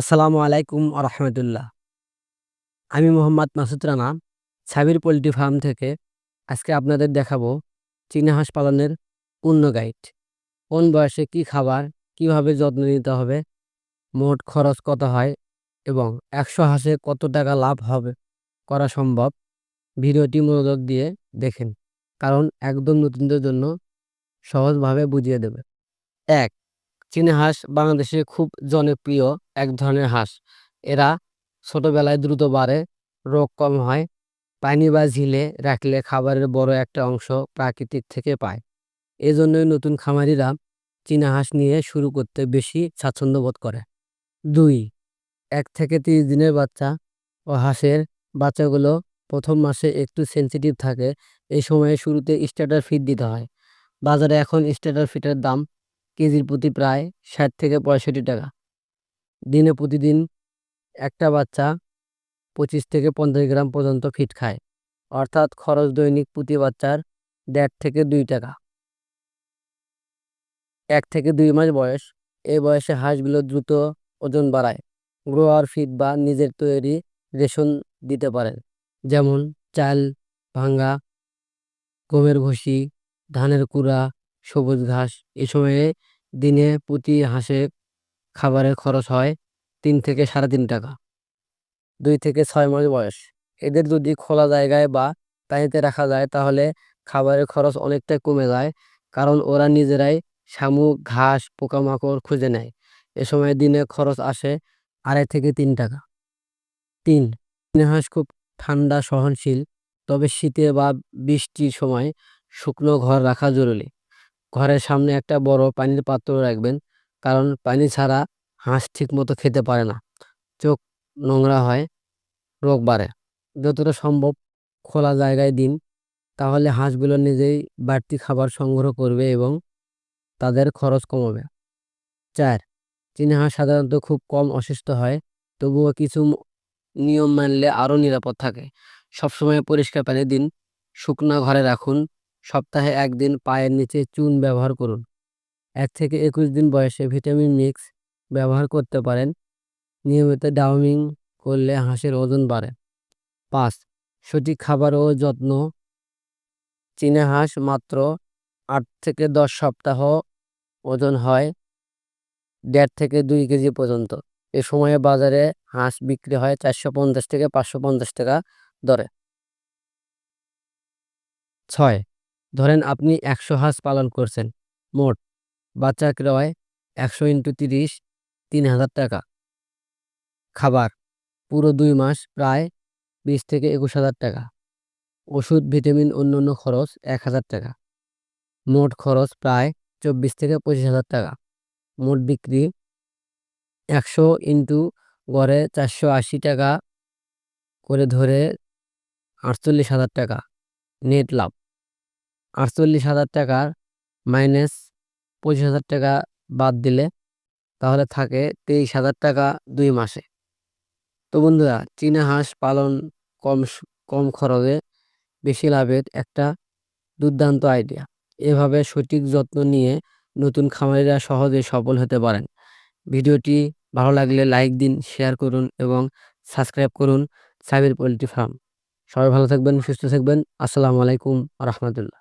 আসসালামু আলাইকুম রহমতুল্লাহ। আমি মোহাম্মদ মাসুদ রানা সাবির পোলট্রি ফার্ম থেকে আজকে আপনাদের দেখাবো চীনা হাঁস পালনের পূর্ণ গাইড কোন বয়সে কি খাবার, কীভাবে যত্ন নিতে হবে, মোট খরচ কত হয় এবং একশো হাঁসে কত টাকা লাভ হবে করা সম্ভব, ভিডিওটি মনোযোগ দিয়ে দেখেন, কারণ একদম নতুনদের জন্য সহজভাবে বুঝিয়ে দেবে। এক চীনা হাঁস বাংলাদেশে খুব জনপ্রিয় এক ধরনের হাঁস। এরা ছোটবেলায় দ্রুত বাড়ে, রোগ কম হয়, পানি বা ঝিলে রাখলে খাবারের বড় একটা অংশ প্রাকৃতিক থেকে পায়। এজন্যই নতুন খামারিরা চীনা হাঁস নিয়ে শুরু করতে বেশি স্বাচ্ছন্দ্য বোধ করে। দুই, এক থেকে তিরিশ দিনের বাচ্চা ও হাঁসের বাচ্চাগুলো প্রথম মাসে একটু সেন্সিটিভ থাকে, এই সময়ে শুরুতে স্টার্টার ফিড দিতে হয়। বাজারে এখন স্টার্টার ফিটের দাম কেজির প্রতি প্রায় ষাট থেকে পঁয়ষট্টি টাকা। দিনে প্রতিদিন একটা বাচ্চা পঁচিশ থেকে পঞ্চাশ গ্রাম পর্যন্ত ফিট খায়। অর্থাৎ খরচ দৈনিক প্রতি বাচ্চার দেড় থেকে দুই টাকা। এক থেকে দুই মাস বয়স এই বয়সে হাঁসগুলো দ্রুত ওজন বাড়ায়। গ্রোয়ার ফিড বা নিজের তৈরি রেশন দিতে পারেন। যেমন চাল, ভাঙ্গা, গমের ভুসি, ধানের কুড়া সবুজ ঘাস। এ সময়ে দিনে প্রতি হাঁসে খাবারের খরচ হয় তিন থেকে সাড়ে তিন টাকা। দুই থেকে ছয় মাস বয়স। এদের যদি খোলা জায়গায় বা পানিতে রাখা যায়, তাহলে খাবারের খরচ অনেকটাই কমে যায়, কারণ ওরা নিজেরাই শামুক, ঘাস, পোকামাকড় খুঁজে নেয়। এ সময় দিনে খরচ আসে আড়াই থেকে তিন টাকা। তিন হাঁস খুব ঠান্ডা, সহনশীল, তবে শীতে বা বৃষ্টির সময় শুকনো ঘর রাখা জরুরি। ঘরের সামনে একটা বড় পানির পাত্র রাখবেন। কারণ পানি ছাড়া হাঁস ঠিকমতো খেতে পারে না। চোখ নোংরা হয়, রোগ বাড়ে। যতটা সম্ভব খোলা জায়গায় দিন। তাহলে হাঁসগুলো নিজেই বাড়তি খাবার সংগ্রহ করবে এবং তাদের খরচ কমাবে। চার, চীনা হাঁস সাধারণত খুব কম অসুস্থ হয়। তবুও কিছু নিয়ম মানলে আরও নিরাপদ থাকে। সবসময় পরিষ্কার পানি দিন। শুকনা ঘরে রাখুন। সপ্তাহে একদিন পায়ের নিচে চুন ব্যবহার করুন। এক থেকে একুশ দিন বয়সে ভিটামিন মিক্স ব্যবহার করতে পারেন। নিয়মিত ডাউমিং করলে হাঁসের ওজন বাড়ে। পাঁচ, সঠিক খাবার ও যত্ন। চীনা হাঁস মাত্র আট থেকে দশ সপ্তাহ ওজন হয়, দেড় থেকে দুই কেজি পর্যন্ত। এ সময়ে বাজারে হাঁস বিক্রি হয় চারশো পঞ্চাশ থেকে পাঁচশো পঞ্চাশ টাকা দরে। ছয় ধরেন আপনি একশো হাঁস পালন করছেন, মোট বাচ্চা ক্রয় একশো ইন্টু তিরিশ, তিন হাজার টাকা। খাবার পুরো দুই মাস প্রায় বিশ থেকে একুশ হাজার টাকা। ওষুধ, ভিটামিন, অন্যান্য খরচ এক হাজার টাকা। মোট খরচ প্রায় চব্বিশ থেকে পঁচিশ হাজার টাকা। মোট বিক্রি একশো ইন্টু গড়ে চারশো আশি টাকা করে ধরে আটচল্লিশ হাজার টাকা। নেট লাভ। আটচল্লিশ হাজার টাকার মাইনাস পঁচিশ হাজার টাকা বাদ দিলে তাহলে থাকে তেইশ হাজার টাকা দুই মাসে। তো বন্ধুরা, চীনা হাঁস পালন কম কম খরচে বেশি লাভের একটা দুর্দান্ত আইডিয়া এভাবে সঠিক যত্ন নিয়ে নতুন খামারিরা সহজে সফল হতে পারেন। ভিডিওটি ভালো লাগলে লাইক দিন শেয়ার করুন এবং সাবস্ক্রাইব করুন সাবির পোলট্রি ফার্ম। সবাই ভালো থাকবেন, সুস্থ থাকবেন। আসসালামু আলাইকুম রহমতুল্লাহ।